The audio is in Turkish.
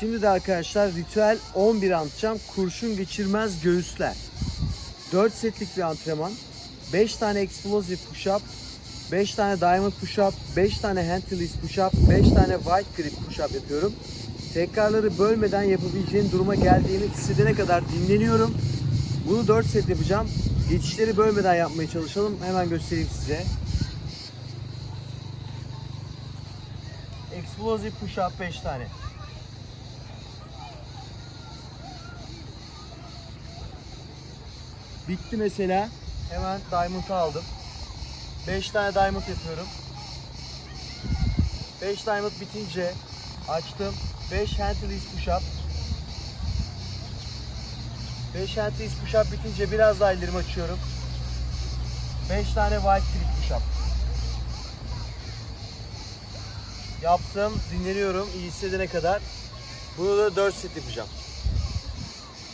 Şimdi de arkadaşlar ritüel 11 antrenman kurşun geçirmez göğüsler. 4 setlik bir antrenman. 5 tane explosive push up, 5 tane diamond push up, 5 tane hand release push up, 5 tane white grip push up yapıyorum. Tekrarları bölmeden yapabileceğim duruma geldiğimi hissedene kadar dinleniyorum. Bunu 4 set yapacağım. Geçişleri bölmeden yapmaya çalışalım. Hemen göstereyim size. Explosive push up 5 tane. Bitti mesela. Hemen diamond'ı aldım. 5 tane diamond yapıyorum. 5 diamond bitince açtım. 5 hand release push up. 5 hand release push up bitince biraz daha ellerimi açıyorum. 5 tane white grip push up. Yaptım, dinleniyorum iyi hissedene kadar. Bunu da 4 set yapacağım.